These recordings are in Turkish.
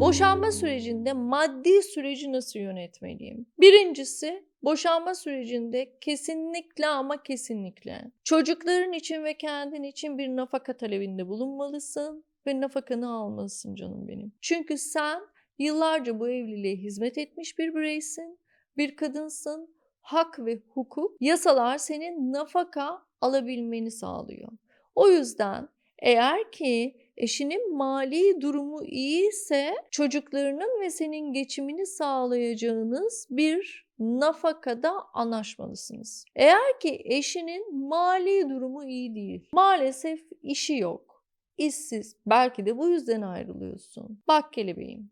Boşanma sürecinde maddi süreci nasıl yönetmeliyim? Birincisi boşanma sürecinde kesinlikle ama kesinlikle çocukların için ve kendin için bir nafaka talebinde bulunmalısın ve nafakanı almalısın canım benim. Çünkü sen yıllarca bu evliliğe hizmet etmiş bir bireysin, bir kadınsın. Hak ve hukuk, yasalar senin nafaka alabilmeni sağlıyor. O yüzden eğer ki eşinin mali durumu iyiyse çocuklarının ve senin geçimini sağlayacağınız bir nafakada anlaşmalısınız. Eğer ki eşinin mali durumu iyi değil, maalesef işi yok, işsiz, belki de bu yüzden ayrılıyorsun. Bak kelebeğim,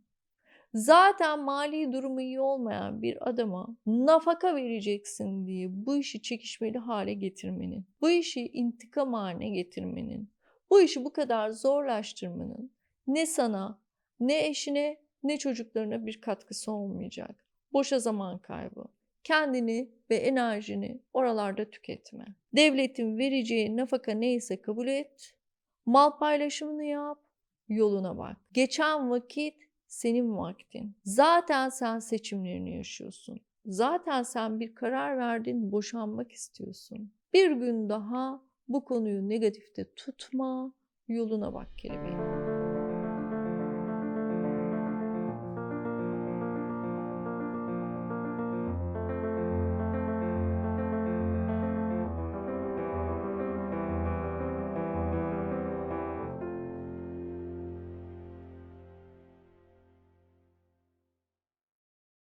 zaten mali durumu iyi olmayan bir adama nafaka vereceksin diye bu işi çekişmeli hale getirmenin, bu işi intikam haline getirmenin, bu işi bu kadar zorlaştırmanın ne sana, ne eşine, ne çocuklarına bir katkısı olmayacak. Boşa zaman kaybı. Kendini ve enerjini oralarda tüketme. Devletin vereceği nafaka neyse kabul et. Mal paylaşımını yap. Yoluna bak. Geçen vakit senin vaktin. Zaten sen seçimlerini yaşıyorsun. Zaten sen bir karar verdin, boşanmak istiyorsun. Bir gün daha bu konuyu negatifte tutma, yoluna bak kelebeğim.